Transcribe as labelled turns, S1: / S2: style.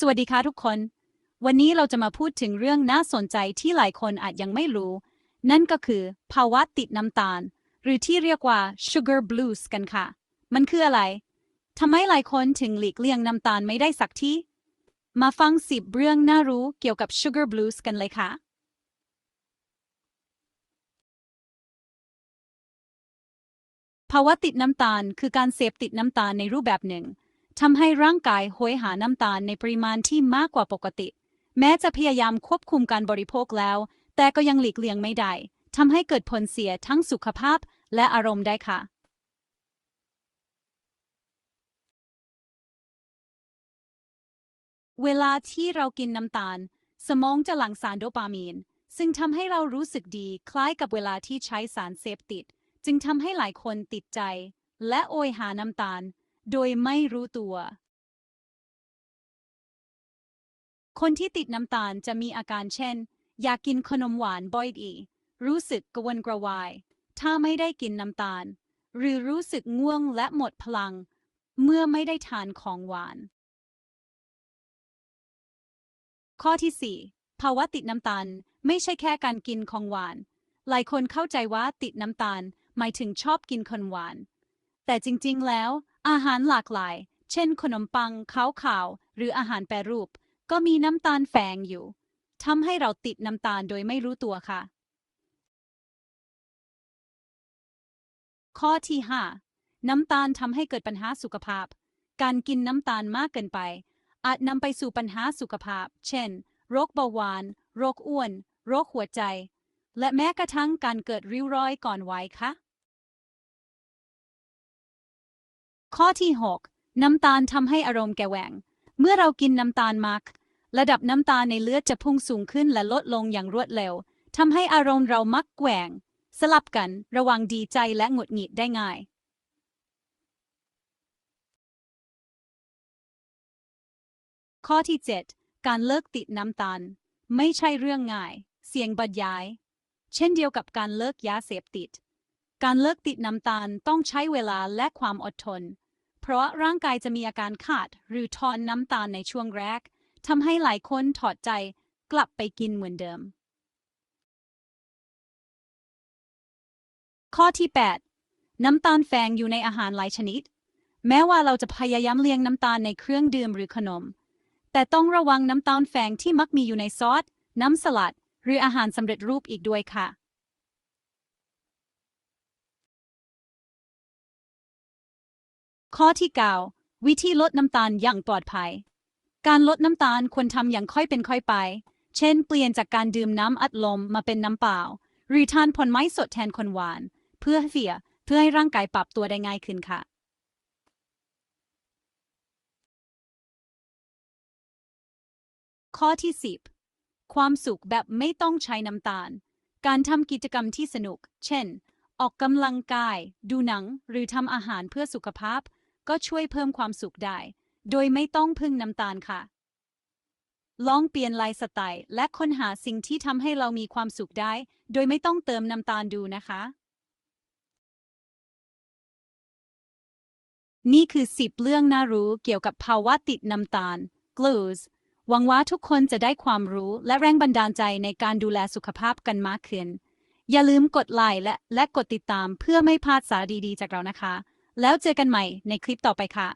S1: สวัสดีค่ะทุกคน วันนี้เราจะมาพูดถึงเรื่องน่าสนใจที่หลายคนอาจยังไม่รู้ นั่นก็คือภาวะติดน้ำตาล หรือที่เรียกว่า sugar blues กันค่ะ มันคืออะไรทำไมหลายคนถึงหลีกเลี่ยงน้ำตาลไม่ได้สักทีมาฟังสิบเรื่องน่ารู้เกี่ยวกับ sugar blues กันเลยค่ะ ภาวะติดน้ำตาลคือการเสพติดน้ำตาลในรูปแบบหนึ่ง ทำให้ร่างกายโหยหาน้ำตาลในปริมาณที่มากกว่าปกติ แม้จะพยายามควบคุมการบริโภคแล้ว แต่ก็ยังหลีกเลี่ยงไม่ได้ทำให้เกิดผลเสียทั้งสุขภาพและอารมณ์ได้ค่ะเวลาที่เรากินน้ำตาล สมองจะหลั่งสารโดปามีน ซึ่งทำให้เรารู้สึกดีคล้ายกับเวลาที่ใช้สารเสพติด จึงทำให้หลายคนติดใจ และโอยหาน้ำตาล โดยไม่รู้ตัว คนที่ติดน้ำตาลจะมีอาการเช่น อยากกินขนมหวานบ่อยดี รู้สึกกระวนกระวาย ถ้าไม่ได้กินน้ำตาล หรือรู้สึกง่วงและหมดพลัง เมื่อไม่ได้ทานของหวาน ข้อที่ 4 ภาวะติดน้ำตาลไม่ใช่แค่การกินของหวาน หลายคนเข้าใจว่าติดน้ำตาลหมายถึงชอบกินขนมหวาน แต่จริงๆแล้ว อาหารหลากหลาย เช่นขนมปังข้าวขาว หรืออาหารแปรรูป ก็มีน้ำตาลแฝงอยู่ทำให้เราติดน้ำตาลโดยไม่รู้ตัวค่ะ ข้อที่ 5 น้ำตาลทำให้เกิดปัญหาสุขภาพ การกินน้ำตาลมากเกินไป อาจนำไปสู่ปัญหาสุขภาพ เช่น โรคเบาหวาน โรคอ้วน โรคหัวใจ และแม้กระทั่งการเกิดริ้วรอยก่อนวัยค่ะ ข้อที่ 6 น้ำตาลทำให้อารมณ์แกว่งเมื่อเรากินน้ำตาลมาก ระดับน้ำตาลในเลือดจะพุ่งสูงขึ้นและลดลงอย่างรวดเร็วทำให้อารมณ์เรามักแกว่ง สลับกันระว่างดีใจและหงุดหงิดได้ง่ายข้อที่ 7 การเลิกติดน้ำตาล ไม่ใช่เรื่องง่าย เสี่ยงบรรยาย เช่นเดียวกับการเลิกยาเสพติด การเลิกติดน้ำตาลต้องใช้เวลาและความอดทน เพราะร่างกายจะมีอาการขาดหรือทอนน้ำตาลในช่วงแรกทำให้หลายคนถอดใจกลับไปกินเหมือนเดิม ข้อที่ 8 น้ำตาลแฝงอยู่ในอาหารหลายชนิด แม้ว่าเราจะพยายามเลี่ยงน้ำตาลในเครื่องดื่มหรือขนม แต่ต้องระวังน้ำตาลแฝงที่มักมีอยู่ในซอส น้ำสลัด หรืออาหารสำเร็จรูปอีกด้วยค่ะ ข้อที่ 9 วิธีลดน้ำตาลอย่างปลอดภัย การลดน้ำตาลควรทำอย่างค่อยเป็นค่อยไป เช่น เปลี่ยนจากการดื่มน้ำอัดลมมาเป็นน้ำเปล่า หรือทานผลไม้สดแทนคนหวาน เพื่อเสียเพื่อให้ร่างกายปรับตัวได้ง่ายขึ้นค่ะข้อที่ 10 ความสุขแบบไม่ต้องใช้น้ำตาล การทำกิจกรรมที่สนุก เช่น ออกกำลังกาย ดูหนัง หรือทำอาหารเพื่อสุขภาพ ก็ช่วยเพิ่มความสุขได้ โดยไม่ต้องพึ่งน้ำตาลค่ะ ลองเปลี่ยนไลฟ์สไตล์และค้นหาสิ่งที่ทำให้เรามีความสุขได้ โดยไม่ต้องเติมน้ำตาลดูนะคะ นี่คือ 10 เรื่องน่ารู้เกี่ยวกับภาวะติดน้ำตาล glues หวังว่าทุกคนจะได้ความรู้และแรงบันดาลใจในการดูแลสุขภาพกันมากขึ้น อย่าลืมกดไลค์และและกดติดตามเพื่อไม่พลาดสาระดีๆจากเรานะคะ แล้วเจอกันใหม่ในคลิปต่อไปค่ะ